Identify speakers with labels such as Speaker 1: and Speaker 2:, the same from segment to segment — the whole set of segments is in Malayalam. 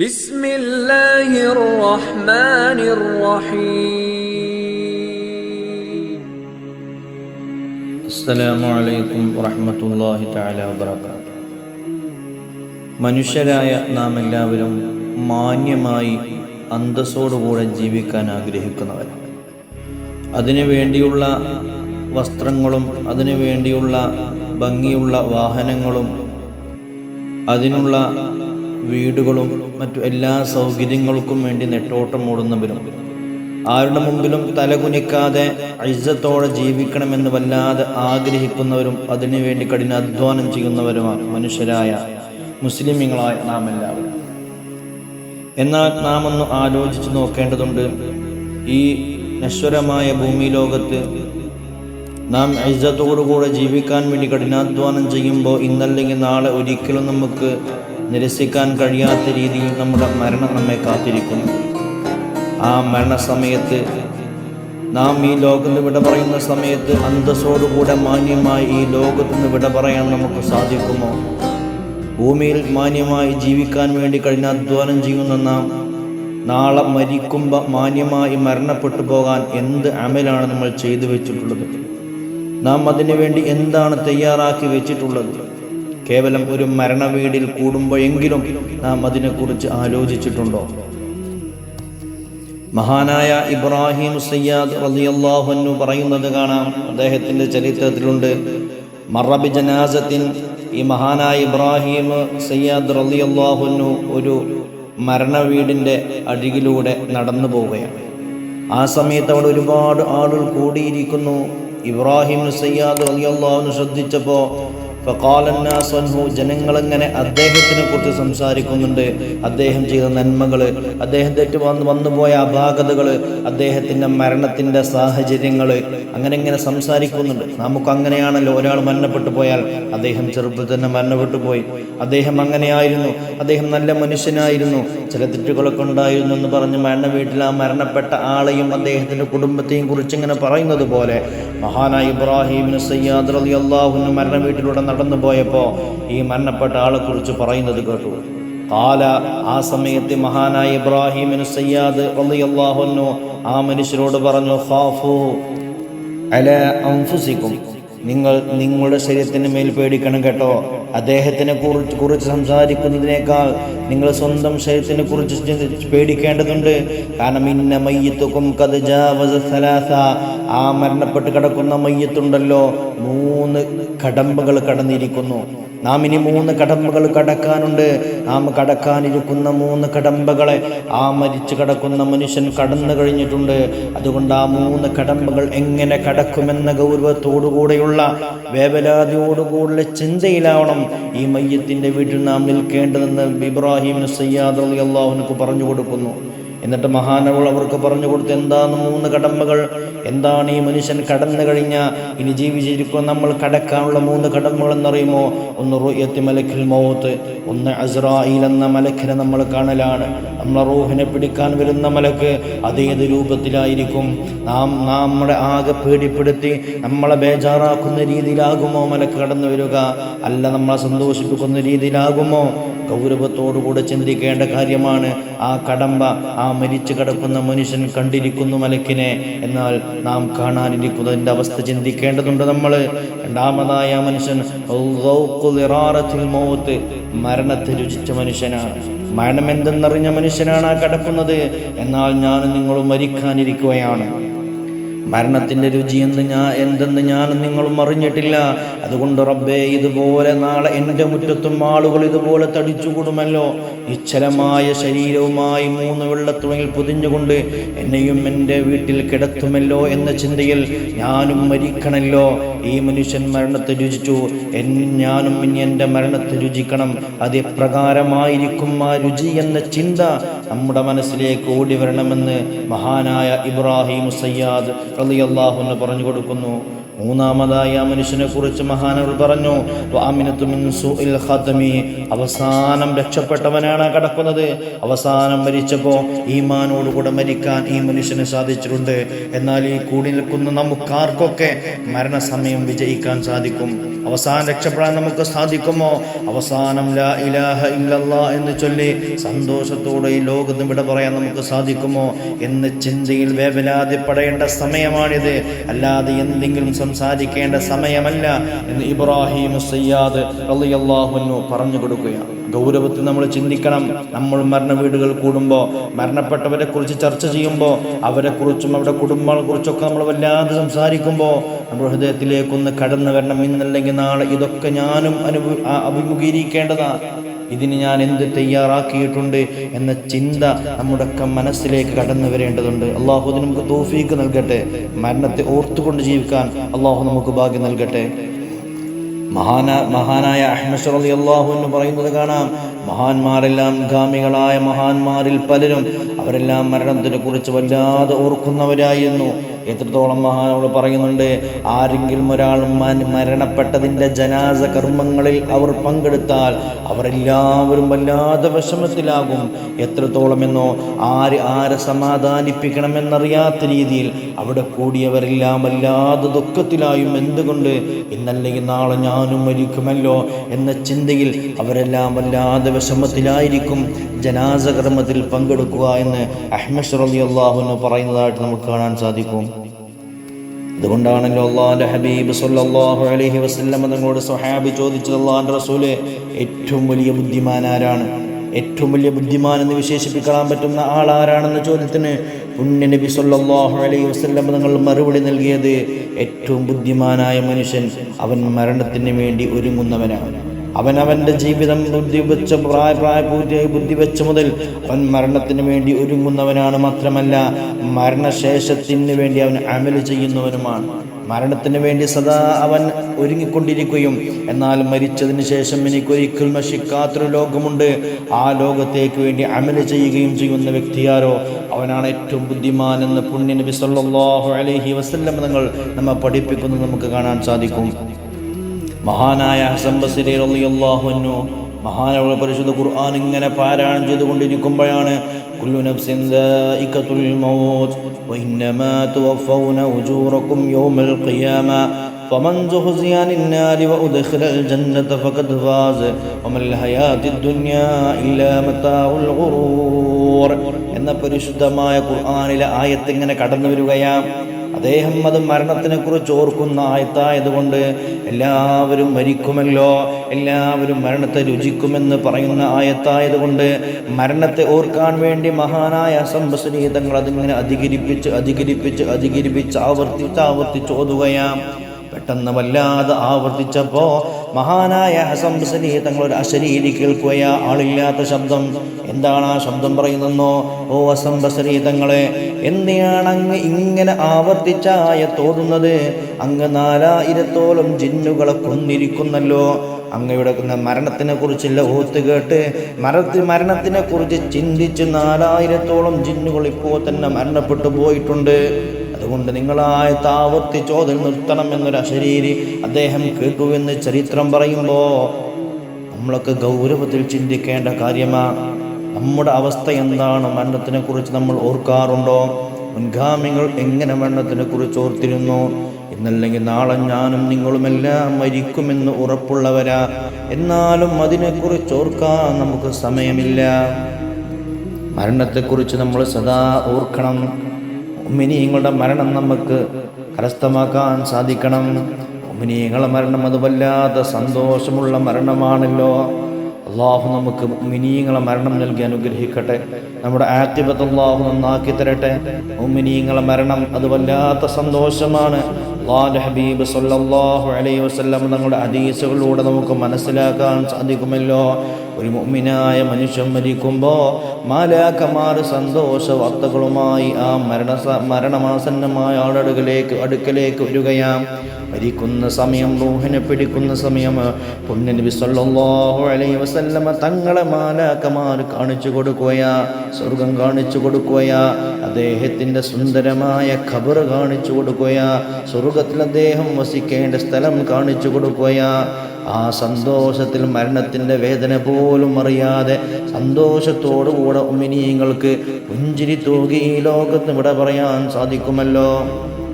Speaker 1: ബിസ്മില്ലാഹിർ റഹ്മാനിർ റഹീം
Speaker 2: അസ്സലാമു അലൈക്കും വറഹ്മത്തുള്ളാഹി തആല വബറകാതുഹു. മനുഷ്യരായ നാം എല്ലാവരും മാന്യമായി അന്തസ്സോടുകൂടെ ജീവിക്കാൻ ആഗ്രഹിക്കുന്നവരാണ്. അതിനു വേണ്ടിയുള്ള വസ്ത്രങ്ങളും അതിനു വേണ്ടിയുള്ള ഭംഗിയുള്ള വാഹനങ്ങളും അതിനുള്ള വീടുകളും മറ്റു എല്ലാ സൗകര്യങ്ങൾക്കും വേണ്ടി നെട്ടോട്ടമോടുന്നവരും ആരുടെ മുമ്പിലും തലകുനിക്കാതെ ഐസത്തോടെ ജീവിക്കണമെന്ന് വല്ലാതെ ആഗ്രഹിക്കുന്നവരും അതിനുവേണ്ടി കഠിനാധ്വാനം ചെയ്യുന്നവരുമാണ് മനുഷ്യരായ മുസ്ലിമുകളായ നാം എല്ലാവരും എന്നാൽ നാം ഒന്ന് ആലോചിച്ച് നോക്കേണ്ടതുണ്ട്. ഈ നശ്വരമായ ഭൂമി ലോകത്ത് നാം ഐസത്തോടുകൂടെ ജീവിക്കാൻ വേണ്ടി കഠിനാധ്വാനം ചെയ്യുമ്പോൾ ഇന്നല്ലെങ്കിൽ നാളെ ഒരിക്കലും നമുക്ക് നിരസിക്കാൻ കഴിയാത്ത രീതിയിൽ നമ്മുടെ മരണം നമ്മെ കാത്തിരിക്കുന്നു. ആ മരണസമയത്ത് നാം ഈ ലോകത്ത് വിട പറയുന്ന സമയത്ത് അന്തസ്സോടുകൂടെ മാന്യമായി ഈ ലോകത്ത് നിന്ന് വിട പറയാൻ നമുക്ക് സാധിക്കുമോ? ഭൂമിയിൽ മാന്യമായി ജീവിക്കാൻ വേണ്ടി കഠിനാധ്വാനം ചെയ്യുന്ന നാം നാളെ മരിക്കുമ്പോൾ മാന്യമായി മരണപ്പെട്ടു പോകാൻ എന്ത് അമലാണ് നമ്മൾ ചെയ്തു വെച്ചിട്ടുള്ളത്? നാം അതിനു വേണ്ടി എന്താണ് തയ്യാറാക്കി വെച്ചിട്ടുള്ളത്? കേവലം ഒരു മരണ വീടിൽ കൂടുമ്പോഴെങ്കിലും നാം അതിനെക്കുറിച്ച് ആലോചിച്ചിട്ടുണ്ടോ? മഹാനായ ഇബ്രാഹിം സയ്യാദ് റളിയല്ലാഹു പറയുന്നത് കാണാം. അദ്ദേഹത്തിന്റെ ചരിത്രത്തിലുണ്ട്. മറബി ജനാസത്തിൻ ഈ മഹാനായ ഇബ്രാഹിം സയ്യാദ് റളിയല്ലാഹു ഒരു മരണ വീടിന്റെ അരികിലൂടെ നടന്നു പോവുകയാണ്. ആ സമയത്ത് അവിടെ ഒരുപാട് ആളുകൾ കൂടിയിരിക്കുന്നു. ഇബ്രാഹിം സയ്യാദ് റളിയല്ലാഹു ശ്രദ്ധിച്ചപ്പോൾ ജനങ്ങളെങ്ങനെ അദ്ദേഹത്തിനെ കുറിച്ച് സംസാരിക്കുന്നുണ്ട്? അദ്ദേഹം ചെയ്ത നന്മകൾ തെറ്റ് വന്ന് വന്നുപോയ അപാകതകൾ അദ്ദേഹത്തിന്റെ മരണത്തിന്റെ സാഹചര്യങ്ങൾ അങ്ങനെ ഇങ്ങനെ സംസാരിക്കുന്നുണ്ട്. നമുക്ക് അങ്ങനെയാണല്ലോ ഒരാൾ മരണപ്പെട്ടു പോയാൽ അദ്ദേഹം ചെറുപ്പത്തിൽ തന്നെ മരണപ്പെട്ടു പോയി. അദ്ദേഹം അങ്ങനെയായിരുന്നു. അദ്ദേഹം നല്ല മനുഷ്യനായിരുന്നു. ചില തെറ്റുകളൊക്കെ ഉണ്ടായിരുന്നു എന്ന് പറഞ്ഞ് മരണ വീട്ടിൽ ആ മരണപ്പെട്ട ആളെയും അദ്ദേഹത്തിന്റെ കുടുംബത്തെയും കുറിച്ച് ഇങ്ങനെ പറയുന്നത് പോലെ മഹാനായ ഇബ്രാഹിമിന് സയ്യാദ് അലി അള്ളാഹുവിന് മരണ വീട്ടിലൂടെ നടന്നു പോയപ്പോൾ ഈ മരണപ്പെട്ട ആളെ കുറിച്ച് പറയുന്നത് കേട്ടു. കാല ആ സമയത്ത് മഹാനായ ഇബ്രാഹിമിന് സയ്യാദ് റലി അള്ളാഹുനു ആ മനുഷ്യരോട് പറഞ്ഞു ഖാഫു അല അംഫുസിക്കും നിങ്ങൾ നിങ്ങളുടെ ശരീരത്തിന് മേൽ പേടിക്കണം കേട്ടോ. അദ്ദേഹത്തിനെ കുറിച്ച് കുറിച്ച് സംസാരിക്കുന്നതിനേക്കാൾ നിങ്ങൾ സ്വന്തം ശരീരത്തിനെ കുറിച്ച് പേടിക്കേണ്ടതുണ്ട്. കാരണം ഇന്ന മയ്യത്തുക്കും കത് ആ മരണപ്പെട്ട് കിടക്കുന്ന മയ്യത്തുണ്ടല്ലോ. മൂന്ന് കടമ്പകൾ കടന്നിരിക്കുന്നു. നാം ഇനി മൂന്ന് കടമ്പകൾ കടക്കാനുണ്ട്. നാം കടക്കാനിരിക്കുന്ന മൂന്ന് കടമ്പകളെ ആ മരിച്ചു കിടക്കുന്ന മനുഷ്യൻ കടന്നു കഴിഞ്ഞിട്ടുണ്ട്. അതുകൊണ്ട് ആ മൂന്ന് കടമ്പകൾ എങ്ങനെ കടക്കുമെന്ന ഗൗരവത്തോടുകൂടെയുള്ള വേവലാതിയോടുകൂടിയുള്ള ചിന്തയിലാവണം ഈ മയ്യത്തിന്റെ വീട്ടിൽ നാം നിൽക്കേണ്ടതെന്ന് ഇബ്രാഹിം സയ്യാദ് അലി അള്ളാഹുനക്ക് പറഞ്ഞു കൊടുക്കുന്നു. എന്നിട്ട് മഹാനവൾ അവർക്ക് പറഞ്ഞു കൊടുത്തു എന്താണ് മൂന്ന് കടമ്പകൾ എന്താണ് ഈ മനുഷ്യൻ കടന്നു കഴിഞ്ഞ? ഇനി ജീവിച്ചിരിക്കുക നമ്മൾ കടക്കാനുള്ള മൂന്ന് കടമ്പകൾ എന്നറിയുമോ ഒന്ന് റുയത്തി മലക്കിൽ മൗത്ത് ഒന്ന് അസ്രായിൽ എന്ന മലക്കിനെ നമ്മൾ കാണലാണ്. നമ്മളെ റൂഹിനെ പിടിക്കാൻ വരുന്ന മലക്ക് അതേത് രൂപത്തിലായിരിക്കും? നാം നമ്മുടെ ആകെ പേടിപ്പെടുത്തി നമ്മളെ ബേജാറാക്കുന്ന രീതിയിലാകുമോ മലക്ക് കടന്നു വരിക? അല്ല നമ്മളെ സന്തോഷിപ്പിക്കുന്ന രീതിയിലാകുമോ? ഗൗരവത്തോടുകൂടെ ചിന്തിക്കേണ്ട കാര്യമാണ് ആ കടമ്പ ആ മരിച്ചു കിടക്കുന്ന മനുഷ്യൻ കണ്ടിരിക്കുന്നു മലക്കിനെ. എന്നാൽ നാം കാണാനിരിക്കുന്നതിന്റെ അവസ്ഥ ചിന്തിക്കേണ്ടതുണ്ട് നമ്മൾ. രണ്ടാമതായ മനുഷ്യൻ മോത്ത് മരണത്തെ രുചിച്ച മനുഷ്യനാണ്. മരണം എന്തെന്നറിഞ്ഞ മനുഷ്യനാണ് ആ കിടക്കുന്നത്. എന്നാൽ ഞാനും നിങ്ങളും മരിക്കാനിരിക്കുകയാണ്. മരണത്തിന്റെ രുചി എന്ന് ഞാൻ എന്തെന്ന് ഞാനും നിങ്ങളും അറിഞ്ഞിട്ടില്ല. അതുകൊണ്ട് റബ്ബേ ഇതുപോലെ നാളെ എന്റെ മുറ്റത്തും ആളുകൾ ഇതുപോലെ തടിച്ചുകൂടുമല്ലോ. നിശ്ചലമായ ശരീരവുമായി മൂന്ന് വെള്ളത്തുണിയിൽ പൊതിഞ്ഞുകൊണ്ട് എന്നെയും എന്റെ വീട്ടിൽ കിടത്തുമല്ലോ എന്ന ചിന്തയിൽ ഞാനും മരിക്കണല്ലോ. ഈ മനുഷ്യൻ മരണത്തെ രുചിച്ചു. എൻ ഞാനും ഇനി എന്റെ മരണത്തെ രുചിക്കണം. അത് എപ്രകാരമായിരിക്കും ആ രുചി എന്ന ചിന്ത നമ്മുടെ മനസ്സിലേക്ക് ഓടി വരണമെന്ന് മഹാനായ ഇബ്രാഹിം സയ്യാദ് അൻഹു പറഞ്ഞു കൊടുക്കുന്നു. മൂന്നാമതായി ആ മനുഷ്യനെ കുറിച്ച് മഹാനവർ പറഞ്ഞു. അവസാനം രക്ഷപ്പെട്ടവനാണ് കടക്കുന്നത്. അവസാനം അവസാനം മരിച്ചപ്പോൾ ഈമാനോടുകൂടെ മരിക്കാൻ ഈ മനുഷ്യന് സാധിച്ചിട്ടുണ്ട്. എന്നാൽ ഈ കൂടി നിൽക്കുന്ന നമുക്കാർക്കൊക്കെ മരണസമയം വിജയിക്കാൻ സാധിക്കും. അവസാനം രക്ഷപ്പെടാൻ നമുക്ക് സാധിക്കുമോ? അവസാനം ലാ ഇലാഹ ഇല്ലല്ലാ എന്ന് ചൊല്ലി സന്തോഷത്തോടെ ഈ ലോകത്ത് വിട പറയാൻ നമുക്ക് സാധിക്കുമോ? എന്ന് ചിന്തയിൽ വേവലാതിപ്പെടേണ്ട സമയമാണിത്. അല്ലാതെ എന്തെങ്കിലും സംസാരിക്കേണ്ട സമയമല്ല എന്ന് ഇബ്രാഹിം സയ്യാദ് റളിയല്ലാഹുവിനു പറഞ്ഞു കൊടുക്കുകയാണ്. ഗൗരവത്തിൽ നമ്മൾ ചിന്തിക്കണം. നമ്മൾ മരണ വീടുകൾ കൂടുമ്പോൾ മരണപ്പെട്ടവരെ കുറിച്ച് ചർച്ച ചെയ്യുമ്പോൾ അവരെക്കുറിച്ചും അവരുടെ കുടുംബങ്ങളെ കുറിച്ചൊക്കെ നമ്മൾ വല്ലാതെ സംസാരിക്കുമ്പോൾ നമ്മുടെ ഹൃദയത്തിലേക്കൊന്ന് കടന്നു വരണം ഇന്നല്ലെങ്കിൽ നാളെ ഇതൊക്കെ ഞാനും അനുഭവ അഭിമുഖീകരിക്കേണ്ടതാണ്. ഇതിന് ഞാൻ എന്ത് തയ്യാറാക്കിയിട്ടുണ്ട് എന്ന ചിന്ത നമ്മുടെയൊക്കെ മനസ്സിലേക്ക് കടന്നു വരേണ്ടതുണ്ട്. അള്ളാഹു നമുക്ക് തോഫീക്ക് നൽകട്ടെ. മരണത്തെ ഓർത്തുകൊണ്ട് ജീവിക്കാൻ അള്ളാഹു നമുക്ക് ഭാഗ്യം നൽകട്ടെ. മഹാന മഹാനായ അഹ്മദ് അലി അള്ളാഹു എന്ന് പറയുന്നത് കാണാം. മഹാന്മാരെല്ലാം ഗാമികളായ മഹാന്മാരിൽ പലരും അവരെല്ലാം മരണത്തിനെ കുറിച്ച് വല്ലാതെ ഓർക്കുന്നവരായിരുന്നു. എത്രത്തോളം മഹാനോട് പറയുന്നുണ്ട്? ആരെങ്കിലും ഒരാൾ മരണപ്പെട്ടതിന്റെ ജനാസ കർമ്മങ്ങളിൽ അവർ പങ്കെടുത്താൽ അവരെല്ലാവരും വല്ലാതെ വിഷമത്തിലാകും. എത്രത്തോളം എന്നോ ആര് ആരെ സമാധാനിപ്പിക്കണമെന്നറിയാത്ത രീതിയിൽ അവിടെ കൂടിയവരെല്ലാം വല്ലാതെ ദുഃഖത്തിലായും. എന്തുകൊണ്ട്? ഇന്നല്ലെങ്കിൽ നാളെ ഞാനും മരിക്കുമല്ലോ എന്ന ചിന്തയിൽ അവരെല്ലാം വല്ലാതെ വിഷമത്തിലായിരിക്കും. ജനാസ കർമ്മത്തിൽ പങ്കെടുക്കുക എന്ന് അഹ്മഷ് റലി അള്ളാഹുന്ന് പറയുന്നതായിട്ട് നമുക്ക് കാണാൻ സാധിക്കും. അതുകൊണ്ടാണല്ലോ അള്ളാഹിന്റെ ഹബീബ് സല്ലാഹു അലൈഹി വസല്ലം തങ്ങളോട് സ്വഹാബി ചോദിച്ചത് അള്ളാഹിന്റെ റസൂൽ ഏറ്റവും വലിയ ബുദ്ധിമാൻ ആരാണ്? ഏറ്റവും വലിയ ബുദ്ധിമാൻ എന്ന് വിശേഷിപ്പിക്കാൻ പറ്റുന്ന ആൾ ആരാണെന്ന ചോദ്യത്തിന് പുണ്യ നബി സല്ലാഹു അലൈഹി വസല്ലം തങ്ങൾ മറുപടി നൽകിയത് ഏറ്റവും ബുദ്ധിമാനായ മനുഷ്യൻ അവൻ മരണത്തിന് വേണ്ടി ഒരുങ്ങുന്നവനാണ്. അവൻ അവന്റെ ജീവിതം ബുദ്ധി വെച്ച പ്രായ പ്രായപൂർത്തിയായി ബുദ്ധി വെച്ച മുതൽ അവൻ മരണത്തിന് വേണ്ടി ഒരുങ്ങുന്നവനാണ് മാത്രമല്ല മരണശേഷത്തിന് വേണ്ടി അവൻ അമൽ ചെയ്യുന്നവനുമാണ്. മരണത്തിന് വേണ്ടി സദാ അവൻ ഒരുങ്ങിക്കൊണ്ടിരിക്കുകയും എന്നാൽ മരിച്ചതിന് ശേഷം എനിക്കൊരിക്കൽ നശിക്കാത്തൊരു ലോകമുണ്ട്. ആ ലോകത്തേക്ക് വേണ്ടി അമൽ ചെയ്യുകയും ചെയ്യുന്ന വ്യക്തിയാരോ? അവനാണ് ഏറ്റവും ബുദ്ധിമാൻ എന്ന് പുണ്യ നബി സല്ലല്ലാഹു അലൈഹി വസല്ലം നിങ്ങൾ നമ്മെ പഠിപ്പിക്കുന്നത് നമുക്ക് കാണാൻ സാധിക്കും. മഹാനായ ഹസൻ ബസരി റളിയല്ലാഹു അൻഹു മഹാനവ പരിശുദ്ധ ഖുർആൻ ഇങ്ങനെ പാരായണം ചെയ്തുകൊണ്ടിരിക്കുമ്പോഴാണ് കുല്ലു നഫ്സിൻ ദായിഖത്തുൽ മൗത്ത് വഇന്നമാ തുവഫൗന ഉജൂറക്കും യൗമൽ ഖിയാമ فمن زحزح عن النار وأدخل الجنة فقد فاز وما الحياة الدنيا إلا متاع الغرور എന്ന പരിശുദ്ധമായ ഖുർആനിലെ ആയത്ത് ഇങ്ങനെ കടന്നു വരികയാണ് അദ്ദേഹം അത് മരണത്തിനെ കുറിച്ച് ഓർക്കുന്ന ആയത്തായതുകൊണ്ട് എല്ലാവരും മരിക്കുമല്ലോ എല്ലാവരും മരണത്തെ രുചിക്കുമെന്ന് പറയുന്ന ആയത്തായതുകൊണ്ട് മരണത്തെ ഓർക്കാൻ വേണ്ടി മഹാനായ സംബസനീതങ്ങൾ അതിങ്ങനെ അധികരിപ്പിച്ച് അധികരിപ്പിച്ച് അധികരിപ്പിച്ച് ആവർത്തിച്ച് ആവർത്തിച്ച് ഓതുകയാം. പെട്ടെന്ന് വല്ലാതെ ആവർത്തിച്ചപ്പോ മഹാനായ ഹസംബസലി തങ്ങളൊരു അശരീരി കേൾക്കുകയ. ആളില്ലാത്ത ശബ്ദം. എന്താണ് ആ ശബ്ദം പറയുന്നെന്നോ ഓ അസംബസലി തങ്ങളെ എന്തിനാണ് അങ്ങ് ഇങ്ങനെ ആവർത്തിച്ചായ തോന്നുന്നത് അങ്ങ് നാലായിരത്തോളം ജിന്നുകളെ കൊന്നിരിക്കുന്നല്ലോ. അങ്ങയുടെ മരണത്തിനെ കുറിച്ചുള്ള ഓത്ത് കേട്ട് മരത്തി മരണത്തിനെ കുറിച്ച് ചിന്തിച്ച് നാലായിരത്തോളം ജിന്നുകൾ ഇപ്പോൾ തന്നെ മരണപ്പെട്ടു പോയിട്ടുണ്ട്. അതുകൊണ്ട് നിങ്ങളായ താവർത്തി ചോദ്യം നിർത്തണം എന്നൊരു അശരീരി അദ്ദേഹം കേട്ടു ചരിത്രം പറയുമ്പോൾ നമ്മളൊക്കെ ഗൗരവത്തിൽ ചിന്തിക്കേണ്ട കാര്യമാണ് നമ്മുടെ അവസ്ഥ എന്താണ്? മരണത്തിനെ കുറിച്ച് നമ്മൾ ഓർക്കാറുണ്ടോ? മുൻഗാമികൾ എങ്ങനെ മരണത്തിനെ കുറിച്ച് ഓർത്തിരുന്നു? എന്നല്ലെങ്കിൽ നാളെ ഞാനും നിങ്ങളുമെല്ലാം മരിക്കുമെന്ന് ഉറപ്പുള്ളവരാ. എന്നാലും അതിനെക്കുറിച്ച് ഓർക്കാൻ നമുക്ക് സമയമില്ല. മരണത്തെക്കുറിച്ച് നമ്മൾ സദാ ഓർക്കണം. ഉമ്മിനിയങ്ങളുടെ മരണം നമുക്ക് കരസ്ഥമാക്കാൻ സാധിക്കണം. ഉമ്മിനിയങ്ങളുടെ മരണം അത് വല്ലാത്ത സന്തോഷമുള്ള മരണമാണല്ലോ. അള്ളാഹു നമുക്ക് ഉമ്മിനിയങ്ങളെ മരണം നൽകി അനുഗ്രഹിക്കട്ടെ. നമ്മുടെ ആക്ടിവത്ത് അള്ളാഹു നന്നാക്കി തരട്ടെ. ഉമ്മിനിയങ്ങളെ മരണം അത് വല്ലാത്ത സന്തോഷമാണ്. അള്ളാഹുന്റെ ഹബീബ് സല്ലല്ലാഹു അലൈഹി വസല്ലം നമ്മുടെ ഹദീസുകളിലൂടെ നമുക്ക് മനസ്സിലാക്കാൻ സാധിക്കുമല്ലോ. ഒരു മുമ്മിനായ മനുഷ്യൻ മരിക്കുമ്പോൾ മാലാക്കമാർ സന്തോഷ വാർത്തകളുമായി ആ മരണ മരണമാസന്നമായ ആളടുകളിലേക്ക് അടുക്കലേക്ക് വരികയാം. മരിക്കുന്ന സമയം റൂഹിനെ പിടിക്കുന്ന സമയം പുണ്യനബി സല്ലല്ലാഹു അലൈഹി വസല്ലമ തങ്ങളെ മാലാക്കമാർ കാണിച്ചു കൊടുക്കുകയാ സ്വർഗം കാണിച്ചു കൊടുക്കുകയാ അദ്ദേഹത്തിന്റെ സുന്ദരമായ ഖബർ കാണിച്ചു കൊടുക്കുകയാ സ്വർഗത്തിൽ അദ്ദേഹം വസിക്കേണ്ട സ്ഥലം കാണിച്ചു കൊടുക്കുകയാ ആ സന്തോഷത്തിൽ മരണത്തിന്റെ വേദന പോലും അറിയാതെ സന്തോഷത്തോടുകൂടെ ഉമിനീങ്ങൾക്ക് പുഞ്ചിരി തൂകി ഈ ലോകത്ത് ഇവിടെ പറയാൻ സാധിക്കുമല്ലോ.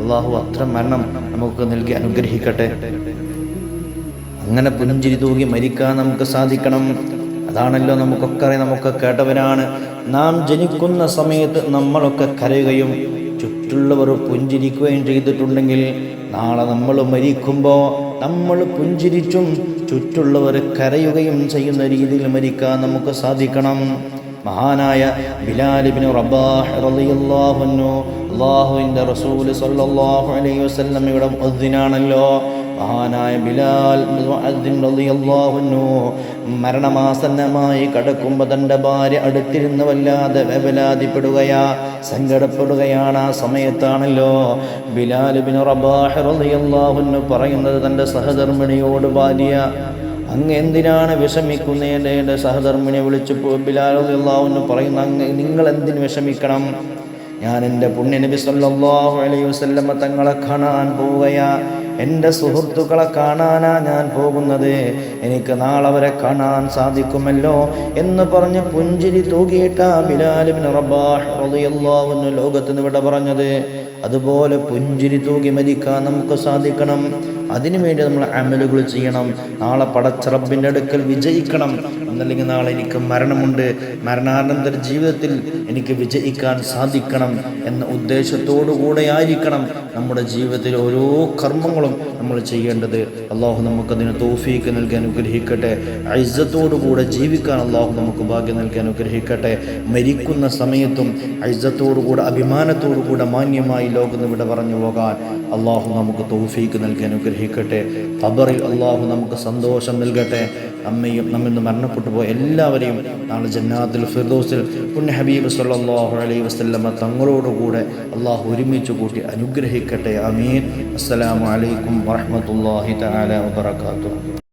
Speaker 2: അള്ളാഹു അത്ര മരണം നമുക്ക് നൽകി അനുഗ്രഹിക്കട്ടെ. അങ്ങനെ പുഞ്ചിരി തൂകി മരിക്കാൻ നമുക്ക് സാധിക്കണം. അതാണല്ലോ നമുക്കൊക്കെ അറിയാം നമുക്ക് കേട്ടവരാണ് നാം ജനിക്കുന്ന സമയത്ത് നമ്മളൊക്കെ കരയുകയും ചുറ്റുള്ളവർ പുഞ്ചിരിക്കുകയും ചെയ്തിട്ടുണ്ടെങ്കിൽ നാളെ നമ്മൾ മരിക്കുമ്പോൾ നമ്മൾ പുഞ്ചിരിച്ചും ചുറ്റുള്ളവർ കരയുകയും ചെയ്യുന്ന രീതിയിൽ മരിക്കാൻ നമുക്ക് സാധിക്കണം. മഹാനായ ബിലാലിബിന് റബ്ബാഹു അള്ളാഹുവിന്റെ റസൂൽ സല്ലല്ലാഹു അലൈഹി ഇവിടെ മുഅദ്ദിനാണല്ലോ. മഹാനായ ബിലാൽ മരണമാസന്നമായി കടക്കുമ്പോൾ തന്റെ ഭാര്യ അടുത്തിരുന്ന് വല്ലാതെ വേവലാതിപ്പെടുകയാ സങ്കടപ്പെടുകയാണ് ആ സമയത്താണല്ലോ. ബിലാൽ ബിൻ റബാഹ് പറയുന്നത് തന്റെ സഹധർമ്മിണിയോട് ഭാര്യ അങ്ങ് എന്തിനാണ് വിഷമിക്കുന്നതിന്റെ എന്റെ സഹധർമ്മിനെ വിളിച്ച് ബിലാലുള്ളാവെന്ന് പറയുന്ന അങ്ങ് നിങ്ങൾ എന്തിന് വിഷമിക്കണം? ഞാൻ എന്റെ പുണ്യനബി സല്ലാഹു അലൈഹി വസല്ലമ തങ്ങളെ കാണാൻ പോവുകയാ. എന്റെ സുഹൃത്തുക്കളെ കാണാനാ ഞാൻ പോകുന്നത്. എനിക്ക് നാളെ കാണാൻ സാധിക്കുമല്ലോ എന്ന് പറഞ്ഞ് പുഞ്ചിരി തൂകിയിട്ട ബിലാലിബിൻ റബാഹ് റളിയല്ലാഹു അൻഹു ലോകത്ത് നിന്ന് ഇവിടെ പറഞ്ഞത്. അതുപോലെ പുഞ്ചിരി തൂകി മരിക്കാൻ നമുക്ക് സാധിക്കണം. അതിനുവേണ്ടി നമ്മൾ അമലുകൾ ചെയ്യണം. നാളെ പടച്ചറബിന്റെ അടുക്കൽ വിജയിക്കണം. എന്നല്ലെങ്കിൽ നാളെ എനിക്ക് മരണമുണ്ട്. മരണാനന്തര ജീവിതത്തിൽ എനിക്ക് വിജയിക്കാൻ സാധിക്കണം എന്ന ഉദ്ദേശത്തോടു കൂടെ ആയിരിക്കണം നമ്മുടെ ജീവിതത്തിലെ ഓരോ കർമ്മങ്ങളും നമ്മൾ ചെയ്യേണ്ടത്. അള്ളാഹു നമുക്കതിന് തോഫീക്ക് നൽകി അനുഗ്രഹിക്കട്ടെ. ഐസത്തോടുകൂടെ ജീവിക്കാൻ അള്ളാഹു നമുക്ക് ഭാഗ്യം നൽകി അനുഗ്രഹിക്കട്ടെ. മരിക്കുന്ന സമയത്തും ഐസത്തോടുകൂടെ അഭിമാനത്തോടുകൂടെ മാന്യമായി ലോകം ഇവിടെ പറഞ്ഞു പോകാൻ അള്ളാഹു നമുക്ക് തോഫീക്ക് നൽകി അനുഗ്രഹിക്കട്ടെ. ഖബറിൽ അള്ളാഹു നമുക്ക് സന്തോഷം നൽകട്ടെ. അമ്മയും നമ്മിൽ നിന്ന് മരണപ്പെട്ടു പോയ എല്ലാവരെയും നാളെ ജന്നാത്തിൽ ഫിർദോസിൽ പുണ്യ ഹബീബ് സല്ലല്ലാഹു അലൈഹി വസല്ലമ തങ്ങളോടുകൂടെ അള്ളാഹു ഒരുമിച്ച് കൂട്ടി അനുഗ്രഹിക്കട്ടെ. അമീൻ അസ്സലാമു അലൈക്കും വറഹ്മത്തുള്ളാഹി തആല വബറകാതുഹു.